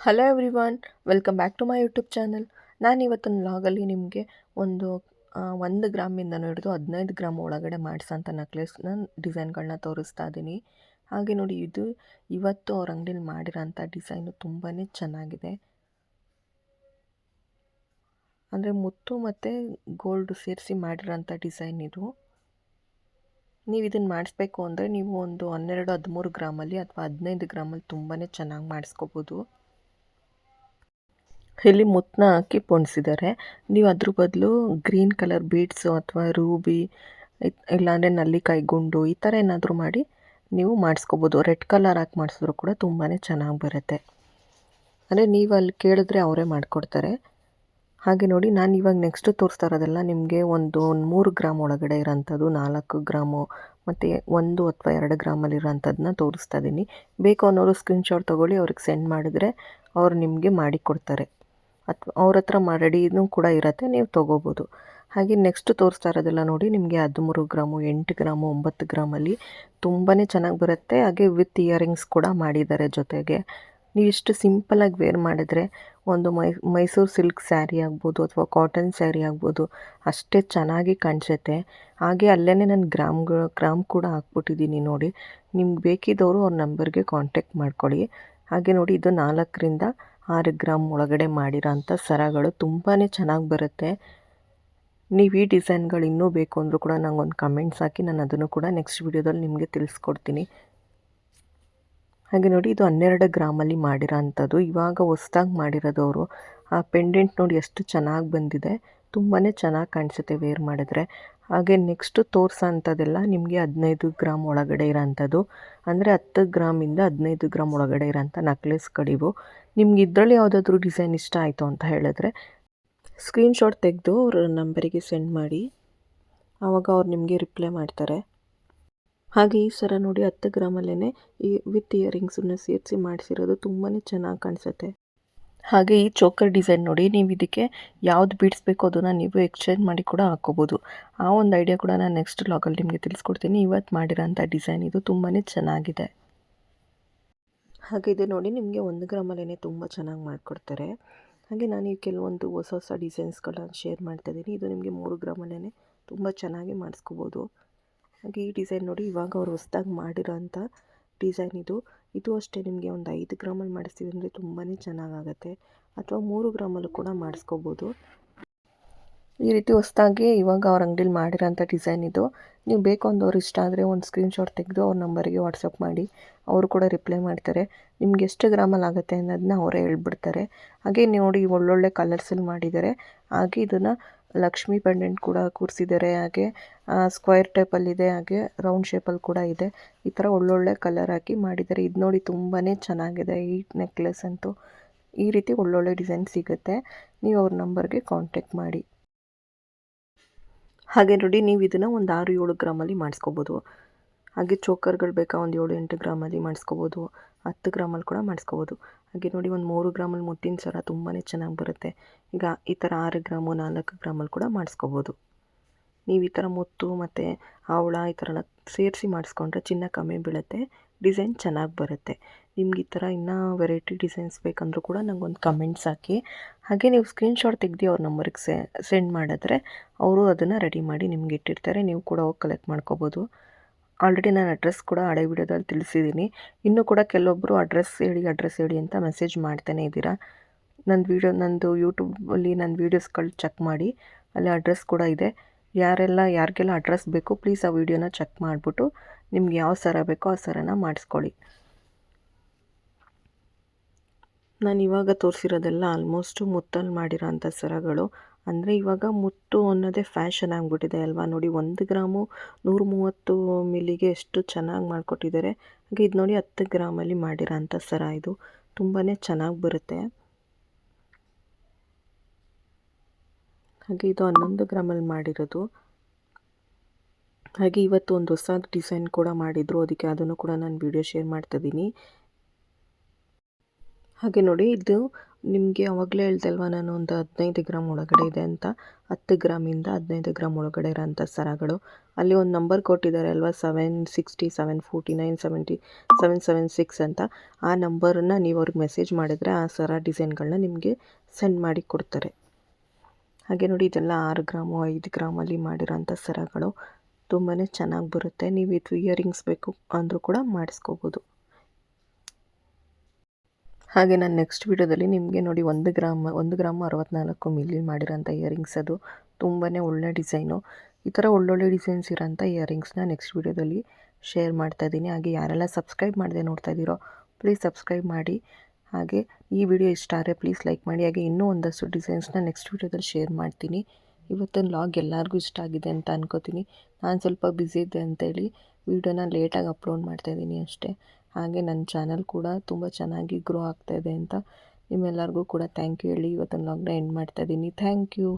Hello everyone welcome back to my YouTube channel ನಾನು ಇವತ್ತಿನ ವ್ಲಾಗಲ್ಲಿ ನಿಮಗೆ ಒಂದು ಒಂದು ಗ್ರಾಮಿಂದನೂ ಹಿಡಿದು ಹದಿನೈದು ಗ್ರಾಮ್ ಒಳಗಡೆ ಮಾಡಿಸೋಂಥ ನೆಕ್ಲೆಸ್ನ ಡಿಸೈನ್ಗಳನ್ನ ತೋರಿಸ್ತಾ ಇದ್ದೀನಿ ಹಾಗೆ ನೋಡಿ, ಇದು ಇವತ್ತು ಅವ್ರ ಅಂಗಡಿಲಿ ಮಾಡಿರೋಂಥ ಡಿಸೈನು ತುಂಬಾ ಚೆನ್ನಾಗಿದೆ. ಅಂದರೆ ಮುತ್ತು ಮತ್ತು ಗೋಲ್ಡ್ ಸೇರಿಸಿ ಮಾಡಿರೋಂಥ ಡಿಸೈನ್ ಇದು. ನೀವು ಇದನ್ನು ಮಾಡಿಸ್ಬೇಕು ಅಂದರೆ ನೀವು ಒಂದು ಹನ್ನೆರಡು ಹದಿಮೂರು ಗ್ರಾಮಲ್ಲಿ ಅಥವಾ ಹದಿನೈದು ಗ್ರಾಮಲ್ಲಿ ತುಂಬಾ ಚೆನ್ನಾಗಿ ಮಾಡಿಸ್ಕೋಬೋದು. ಇಲ್ಲಿ ಮುತ್ತನ್ನ ಹಾಕಿ ಪೊಣಿಸಿದ್ದಾರೆ. ನೀವು ಅದ್ರ ಬದಲು ಗ್ರೀನ್ ಕಲರ್ ಬೀಡ್ಸು ಅಥವಾ ರೂಬಿ ಇಲ್ಲಾಂದರೆ ನಲ್ಲಿಕಾಯಿ ಗುಂಡು ಈ ಥರ ಏನಾದರೂ ಮಾಡಿ ನೀವು ಮಾಡಿಸ್ಕೋಬೋದು. ರೆಡ್ ಕಲರ್ ಹಾಕಿ ಮಾಡಿಸಿದ್ರು ಕೂಡ ತುಂಬಾ ಚೆನ್ನಾಗಿ ಬರುತ್ತೆ. ಅಂದರೆ ನೀವು ಅಲ್ಲಿ ಕೇಳಿದ್ರೆ ಅವರೇ ಮಾಡಿಕೊಡ್ತಾರೆ. ಹಾಗೆ ನೋಡಿ, ನಾನು ಇವಾಗ ನೆಕ್ಸ್ಟ್ ತೋರಿಸ್ತಾ ಇರೋದೆಲ್ಲ ನಿಮಗೆ ಒಂದು ಮೂರು ಗ್ರಾಮ್ ಒಳಗಡೆ ಇರೋಂಥದ್ದು, ನಾಲ್ಕು ಗ್ರಾಮು ಮತ್ತು ಒಂದು ಅಥವಾ ಎರಡು ಗ್ರಾಮಲ್ಲಿರೋಂಥದ್ದನ್ನ ತೋರಿಸ್ತಾ ಇದ್ದೀನಿ ಬೇಕು ಅನ್ನೋರು ಸ್ಕ್ರೀನ್ಶಾಟ್ ತೊಗೊಳ್ಳಿ, ಅವ್ರಿಗೆ ಸೆಂಡ್ ಮಾಡಿದ್ರೆ ಅವ್ರು ನಿಮಗೆ ಮಾಡಿ ಕೊಡ್ತಾರೆ. ಅಥವಾ ಅವ್ರ ಹತ್ರ ರೆಡಿನೂ ಕೂಡ ಇರುತ್ತೆ, ನೀವು ತೊಗೋಬೋದು. ಹಾಗೆ ನೆಕ್ಸ್ಟ್ ತೋರಿಸ್ತಾ ಇರೋದೆಲ್ಲ ನೋಡಿ, ನಿಮಗೆ ಹದಿಮೂರು ಗ್ರಾಮು, ಎಂಟು ಗ್ರಾಮು, ಒಂಬತ್ತು ಗ್ರಾಮಲ್ಲಿ ತುಂಬಾ ಚೆನ್ನಾಗಿ ಬರುತ್ತೆ. ಹಾಗೆ ವಿತ್ ಇಯರಿಂಗ್ಸ್ ಕೂಡ ಮಾಡಿದ್ದಾರೆ ಜೊತೆಗೆ. ನೀವು ಇಷ್ಟು ಸಿಂಪಲಾಗಿ ವೇರ್ ಮಾಡಿದರೆ ಒಂದು ಮೈ, ಮೈಸೂರು ಸಿಲ್ಕ್ ಸ್ಯಾರಿ ಆಗ್ಬೋದು ಅಥವಾ ಕಾಟನ್ ಸ್ಯಾರಿ ಆಗ್ಬೋದು, ಅಷ್ಟೇ ಚೆನ್ನಾಗಿ ಕಾಣಿಸುತ್ತೆ. ಹಾಗೆ ಅಲ್ಲೇ ನಾನು ಗ್ರಾಮ್ ಗ್ರಾಮ್ ಕೂಡ ಹಾಕ್ಬಿಟ್ಟಿದ್ದೀನಿ ನೋಡಿ. ನಿಮ್ಗೆ ಬೇಕಿದ್ದವರು ಅವ್ರ ನಂಬರ್ಗೆ ಕಾಂಟ್ಯಾಕ್ಟ್ ಮಾಡ್ಕೊಳ್ಳಿ. ಹಾಗೆ ನೋಡಿ, ಇದು ನಾಲ್ಕರಿಂದ ಆರು ಗ್ರಾಮ್ ಒಳಗಡೆ ಮಾಡಿರೋಂಥ ಸರಗಳು ತುಂಬಾ ಚೆನ್ನಾಗಿ ಬರುತ್ತೆ. ನೀವು ಈ ಡಿಸೈನ್ಗಳು ಇನ್ನೂ ಬೇಕು ಅಂದರೂ ಕೂಡ ನನಗೊಂದು ಕಮೆಂಟ್ಸ್ ಹಾಕಿ ನಾನು ಅದನ್ನು ಕೂಡ ನೆಕ್ಸ್ಟ್ ವೀಡಿಯೋದಲ್ಲಿ ನಿಮಗೆ ತಿಳಿಸ್ಕೊಡ್ತೀನಿ. ಹಾಗೆ ನೋಡಿ, ಇದು ಹನ್ನೆರಡು ಗ್ರಾಮಲ್ಲಿ ಮಾಡಿರೋ ಅಂಥದ್ದು ಇವಾಗ ಹೊಸ್ದಾಗಿ ಮಾಡಿರೋದವರು ಆ ಪೆಂಡೆಂಟ್ ನೋಡಿ ಎಷ್ಟು ಚೆನ್ನಾಗಿ ಬಂದಿದೆ. ತುಂಬಾ ಚೆನ್ನಾಗಿ ಕಾಣಿಸುತ್ತೆ ವೇರ್ ಮಾಡಿದ್ರೆ. ಹಾಗೆ ನೆಕ್ಸ್ಟು ತೋರಿಸೋ ಅಂಥದ್ದೆಲ್ಲ ನಿಮಗೆ ಹದಿನೈದು ಗ್ರಾಮ್ ಒಳಗಡೆ ಇರೋಂಥದ್ದು. ಅಂದರೆ ಹತ್ತು ಗ್ರಾಮಿಂದ ಹದಿನೈದು ಗ್ರಾಮ್ ಒಳಗಡೆ ಇರೋಂಥ ನಕ್ಲೆಸ್ಗಳಿವು ನಿಮ್ಗೆ ಇದರಲ್ಲಿ ಯಾವುದಾದ್ರೂ ಡಿಸೈನ್ ಇಷ್ಟ ಆಯಿತು ಅಂತ ಹೇಳಿದ್ರೆ ಸ್ಕ್ರೀನ್ಶಾಟ್ ತೆಗೆದು ಅವ್ರ ನಂಬರಿಗೆ ಸೆಂಡ್ ಮಾಡಿ. ಆವಾಗ ಅವ್ರು ನಿಮಗೆ ರಿಪ್ಲೈ ಮಾಡ್ತಾರೆ. ಹಾಗೆ ಈ ಸರ ನೋಡಿ ಹತ್ತು ಗ್ರಾಮಲ್ಲೇ ಈ ವಿತ್ ಇಯರಿಂಗ್ಸನ್ನು ಸೇರಿಸಿ ಮಾಡಿಸಿರೋದು ತುಂಬಾ ಚೆನ್ನಾಗಿ ಕಾಣಿಸುತ್ತೆ. ಹಾಗೆ ಈ ಚೋಕರ್ ಡಿಸೈನ್ ನೋಡಿ, ನೀವು ಇದಕ್ಕೆ ಯಾವ್ದು ಬೀಡ್ಸ್ ಬೇಕೋ ಅದನ್ನು ನೀವು ಎಕ್ಸ್ಚೇಂಜ್ ಮಾಡಿ ಕೂಡ ಹಾಕೋಬೋದು. ಆ ಒಂದು ಐಡಿಯಾ ಕೂಡ ನಾನು ನೆಕ್ಸ್ಟ್ ಲಾಗಲ್ಲಿ ನಿಮಗೆ ತಿಳಿಸ್ಕೊಡ್ತೀನಿ. ಇವತ್ತು ಮಾಡಿರೋಂಥ ಡಿಸೈನ್ ಇದು ತುಂಬಾ ಚೆನ್ನಾಗಿದೆ. ಹಾಗೆ ಇದೆ ನೋಡಿ, ನಿಮಗೆ ಒಂದು ಗ್ರಾಮಲ್ಲೇ ತುಂಬ ಚೆನ್ನಾಗಿ ಮಾಡಿಕೊಡ್ತಾರೆ. ಹಾಗೆ ನಾನು ಈ ಕೆಲವೊಂದು ಹೊಸ ಹೊಸ ಡಿಸೈನ್ಸ್ಗಳನ್ನ ಶೇರ್ ಮಾಡ್ತಾ ಇದ್ದೀನಿ. ಇದು ನಿಮಗೆ ಮೂರು ಗ್ರಾಮಲ್ಲೇ ತುಂಬ ಚೆನ್ನಾಗಿ ಮಾಡಿಸ್ಕೋಬೋದು. ಹಾಗೆ ಈ ಡಿಸೈನ್ ನೋಡಿ, ಇವಾಗ ಅವ್ರು ಹೊಸ್ದಾಗಿ ಮಾಡಿರೋಂಥ ಡಿಸೈನ್ ಇದು. ಇದು ಅಷ್ಟೇ ನಿಮಗೆ ಒಂದು ಐದು ಗ್ರಾಮಲ್ಲಿ ಮಾಡಿಸ್ತೀವಿ ಅಂದರೆ ತುಂಬಾ ಚೆನ್ನಾಗಾಗತ್ತೆ. ಅಥವಾ ಮೂರು ಗ್ರಾಮಲ್ಲೂ ಕೂಡ ಮಾಡಿಸ್ಕೋಬೋದು. ಈ ರೀತಿ ಹೊಸ್ದಾಗಿ ಇವಾಗ ಅವ್ರ ಅಂಗಡಿಲಿ ಮಾಡಿರೋಂಥ ಡಿಸೈನ್ ಇದು. ನೀವು ಬೇಕು ಅಂದವ್ರು ಇಷ್ಟ ಆದರೆ ಒಂದು ಸ್ಕ್ರೀನ್ಶಾಟ್ ತೆಗೆದು ಅವ್ರ ನಂಬರಿಗೆ ವಾಟ್ಸಪ್ ಮಾಡಿ. ಅವರು ಕೂಡ ರಿಪ್ಲೈ ಮಾಡ್ತಾರೆ. ನಿಮ್ಗೆ ಎಷ್ಟು ಗ್ರಾಮಲ್ಲಿ ಆಗುತ್ತೆ ಅನ್ನೋದನ್ನ ಅವರೇ ಹೇಳ್ಬಿಡ್ತಾರೆ. ಹಾಗೆ ನೋಡಿ ಒಳ್ಳೊಳ್ಳೆ ಕಲರ್ಸಲ್ಲಿ ಮಾಡಿದ್ದಾರೆ. ಹಾಗೆ ಇದನ್ನು ಲಕ್ಷ್ಮಿ ಪೆಂಡೆಂಟ್ ಕೂಡ ಕೂರಿಸಿದ್ದಾರೆ ಹಾಗೆ ಸ್ಕ್ವೈರ್ ಟೈಪಲ್ಲಿದೆ ಹಾಗೆ ರೌಂಡ್ ಶೇಪಲ್ಲಿ ಕೂಡ ಇದೆ. ಈ ಥರ ಒಳ್ಳೊಳ್ಳೆ ಕಲರ್ ಹಾಕಿ ಮಾಡಿದ್ದಾರೆ ಇದು ನೋಡಿ ತುಂಬಾ ಚೆನ್ನಾಗಿದೆ ಈ ನೆಕ್ಲೆಸ್ ಅಂತೂ. ಈ ರೀತಿ ಒಳ್ಳೊಳ್ಳೆ ಡಿಸೈನ್ ಸಿಗುತ್ತೆ. ನೀವು ಅವ್ರ ನಂಬರ್ಗೆ ಕಾಂಟ್ಯಾಕ್ಟ್ ಮಾಡಿ. ಹಾಗೆ ನೋಡಿ, ನೀವು ಇದನ್ನು ಒಂದು ಆರು ಏಳು ಗ್ರಾಮಲ್ಲಿ ಮಾಡಿಸ್ಕೋಬೋದು. ಹಾಗೆ ಚೋಕರ್ಗಳು ಬೇಕಾ ಒಂದು ಏಳು ಎಂಟು ಗ್ರಾಮಲ್ಲಿ ಮಾಡಿಸ್ಕೋಬೋದು, ಹತ್ತು ಗ್ರಾಮಲ್ಲಿ ಕೂಡ ಮಾಡಿಸ್ಕೋಬೋದು. ಹಾಗೆ ನೋಡಿ ಒಂದು ಮೂರು ಗ್ರಾಮಲ್ಲಿ ಮುತ್ತಿನ ಸರ ತುಂಬಾ ಚೆನ್ನಾಗಿ ಬರುತ್ತೆ. ಈಗ ಈ ಥರ ಆರು ಗ್ರಾಮು ನಾಲ್ಕು ಗ್ರಾಮಲ್ಲಿ ಕೂಡ ಮಾಡಿಸ್ಕೋಬೋದು. ನೀವು ಈ ಥರ ಮುತ್ತು ಮತ್ತು ಹವಳ ಈ ಥರ ಎಲ್ಲ ಸೇರಿಸಿ ಮಾಡಿಸ್ಕೊಂಡ್ರೆ ಚಿನ್ನ ಕಮ್ಮಿ ಬೀಳುತ್ತೆ, ಡಿಸೈನ್ ಚೆನ್ನಾಗಿ ಬರುತ್ತೆ. ನಿಮ್ಗೆ ಈ ಥರ ಇನ್ನೂ ವೆರೈಟಿ ಡಿಸೈನ್ಸ್ ಬೇಕಂದ್ರೂ ಕೂಡ ನಂಗೊಂದು ಕಮೆಂಟ್ಸ್ ಹಾಕಿ. ಹಾಗೆ ನೀವು ಸ್ಕ್ರೀನ್ಶಾಟ್ ತೆಗ್ದು ಅವ್ರ ನಂಬರ್ಗೆ ಸೆಂಡ್ ಮಾಡಿದ್ರೆ ಅವರು ಅದನ್ನು ರೆಡಿ ಮಾಡಿ ನಿಮ್ಗೆ ಇಟ್ಟಿರ್ತಾರೆ. ನೀವು ಕೂಡ ಹೋಗಿ ಕಲೆಕ್ಟ್ ಮಾಡ್ಕೋಬೋದು. ಆಲ್ರೆಡಿ ನಾನು ಅಡ್ರೆಸ್ ಕೂಡ ಹಳೆ ವಿಡಿಯೋದಲ್ಲಿ ತಿಳಿಸಿದ್ದೀನಿ. ಇನ್ನೂ ಕೂಡ ಕೆಲವೊಬ್ಬರು ಅಡ್ರೆಸ್ ಹೇಳಿ ಅಡ್ರೆಸ್ ಹೇಳಿ ಅಂತ ಮೆಸೇಜ್ ಮಾಡ್ತಾನೆ ಇದ್ದೀರಾ? ನನ್ನ ವೀಡಿಯೋ ನಂದು ಯೂಟ್ಯೂಬಲ್ಲಿ ನನ್ನ ವೀಡಿಯೋಸ್ಗಳು ಚೆಕ್ ಮಾಡಿ. ಅಲ್ಲಿ ಅಡ್ರೆಸ್ ಕೂಡ ಇದೆ. ಯಾರೆಲ್ಲ, ಯಾರಿಗೆಲ್ಲ ಅಡ್ರೆಸ್ ಬೇಕು ಪ್ಲೀಸ್ ಆ ವಿಡಿಯೋನ ಚೆಕ್ ಮಾಡಿಬಿಟ್ಟು ನಿಮ್ಗೆ ಯಾವ ಸರ ಬೇಕೋ ಆ ಸರನ ಮಾಡಿಸ್ಕೊಳ್ಳಿ. ನಾನು ಇವಾಗ ತೋರಿಸಿರೋದೆಲ್ಲ ಆಲ್ಮೋಸ್ಟು ಮುತ್ತಲ್ಲಿ ಮಾಡಿರೋ ಅಂಥ ಸರಗಳು. ಅಂದರೆ ಇವಾಗ ಮುತ್ತು ಅನ್ನೋದೇ ಫ್ಯಾಷನ್ ಆಗಿಬಿಟ್ಟಿದೆ ಅಲ್ವಾ? ನೋಡಿ, ಒಂದು ಗ್ರಾಮು ನೂರ ಮೂವತ್ತು ಮಿಲ್ಲಿಗೆ ಎಷ್ಟು ಚೆನ್ನಾಗಿ ಮಾಡಿಕೊಟ್ಟಿದ್ದಾರೆ. ಹಾಗೆ ಇದು ನೋಡಿ ಹತ್ತು ಗ್ರಾಮಲ್ಲಿ ಮಾಡಿರೋ ಅಂಥ ಸರ ಇದು. ತುಂಬಾ ಚೆನ್ನಾಗಿ ಬರುತ್ತೆ. ಹಾಗೆ ಇದು ಹನ್ನೊಂದು ಗ್ರಾಮಲ್ಲಿ ಮಾಡಿರೋದು. ಹಾಗೆ ಇವತ್ತು ಒಂದು ಹೊಸ ಡಿಸೈನ್ ಕೂಡ ಮಾಡಿದ್ರು. ಅದಕ್ಕೆ ಅದನ್ನು ಕೂಡ ನಾನು ವಿಡಿಯೋ ಶೇರ್ ಮಾಡ್ತಿದ್ದೀನಿ ಹಾಗೆ ನೋಡಿ, ಇದು ನಿಮಗೆ ಆವಾಗಲೇ ಹೇಳ್ದಲ್ವ ನಾನು ಒಂದು ಹದಿನೈದು ಗ್ರಾಮ್ ಒಳಗಡೆ ಇದೆ ಅಂತ. ಹತ್ತು ಗ್ರಾಮಿಂದ ಹದಿನೈದು ಗ್ರಾಮ್ ಒಳಗಡೆ ಇರೋಂಥ ಸರಗಳು. ಅಲ್ಲಿ ಒಂದು ನಂಬರ್ ಕೊಟ್ಟಿದ್ದಾರೆ ಅಲ್ವಾ, seven sixty, seven forty nine, seventy, seven seven six ಅಂತ. ಆ ನಂಬರನ್ನು ನೀವು ಅವ್ರಿಗೆ ಮೆಸೇಜ್ ಮಾಡಿದರೆ ಆ ಸರ ಡಿಸೈನ್ಗಳನ್ನ ನಿಮಗೆ ಸೆಂಡ್ ಮಾಡಿ ಕೊಡ್ತಾರೆ. ಹಾಗೆ ನೋಡಿ, ಇದೆಲ್ಲ ಆರು ಗ್ರಾಮು, ಐದು ಗ್ರಾಮಲ್ಲಿ ಮಾಡಿರೋಂಥ ಸರಗಳು. ತುಂಬಾ ಚೆನ್ನಾಗಿ ಬರುತ್ತೆ. ನೀವು ಇದು ಇಯರಿಂಗ್ಸ್ ಬೇಕು ಅಂದರೂ ಕೂಡ ಮಾಡಿಸ್ಕೋಬೋದು. ಹಾಗೆ ನಾನು ನೆಕ್ಸ್ಟ್ ವೀಡಿಯೋದಲ್ಲಿ ನಿಮಗೆ ನೋಡಿ ಒಂದು ಗ್ರಾಮ್ ಒಂದು ಗ್ರಾಮ್ ಅರವತ್ತ್ನಾಲ್ಕು ಮಿಲಿ ಮಾಡಿರೋಂಥ ಇಯರಿಂಗ್ಸ್ ಅದು. ತುಂಬಾ ಒಳ್ಳೆ ಡಿಸೈನು. ಈ ಥರ ಒಳ್ಳೊಳ್ಳೆ ಡಿಸೈನ್ಸ್ ಇರೋಂಥ ಇಯರಿಂಗ್ಸ್ನ ನೆಕ್ಸ್ಟ್ ವೀಡಿಯೋದಲ್ಲಿ ಶೇರ್ ಮಾಡ್ತಾ ಇದ್ದೀನಿ. ಹಾಗೆ ಯಾರೆಲ್ಲ ಸಬ್ಸ್ಕ್ರೈಬ್ ಮಾಡದೆ ನೋಡ್ತಾ ಇದ್ದೀರೋ ಪ್ಲೀಸ್ ಸಬ್ಸ್ಕ್ರೈಬ್ ಮಾಡಿ. ಹಾಗೆ ಈ ವಿಡಿಯೋ ಇಷ್ಟ ಆದರೆ ಪ್ಲೀಸ್ ಲೈಕ್ ಮಾಡಿ. ಹಾಗೆ ಇನ್ನೂ ಒಂದಷ್ಟು ಡಿಸೈನ್ಸ್ನ ನೆಕ್ಸ್ಟ್ ವೀಡಿಯೋದಲ್ಲಿ ಶೇರ್ ಮಾಡ್ತೀನಿ. ಇವತ್ತಿನ ಲಾಗ್ ಎಲ್ಲರಿಗೂ ಇಷ್ಟ ಆಗಿದೆ ಅಂತ ಅನ್ಕೋತೀನಿ. ನಾನು ಸ್ವಲ್ಪ ಬ್ಯುಸಿ ಇದ್ದೆ ಅಂತೇಳಿ, ವೀಡಿಯೋನ ಲೇಟಾಗಿ ಅಪ್ಲೋಡ್ ಮಾಡ್ತಾಯಿದ್ದೀನಿ ಅಷ್ಟೇ. ಹಾಗೆ ನನ್ನ ಚಾನಲ್ ಕೂಡ ತುಂಬ ಚೆನ್ನಾಗಿ ಗ್ರೋ ಆಗ್ತಾಯಿದೆ ಅಂತ ನಿಮ್ಮೆಲ್ಲರಿಗೂ ಕೂಡ ಥ್ಯಾಂಕ್ ಯು ಹೇಳಿ ಇವತ್ತಿನ ಲಾಗ್ನ ಎಂಡ್ ಮಾಡ್ತಾಯಿದ್ದೀನಿ ಥ್ಯಾಂಕ್ ಯು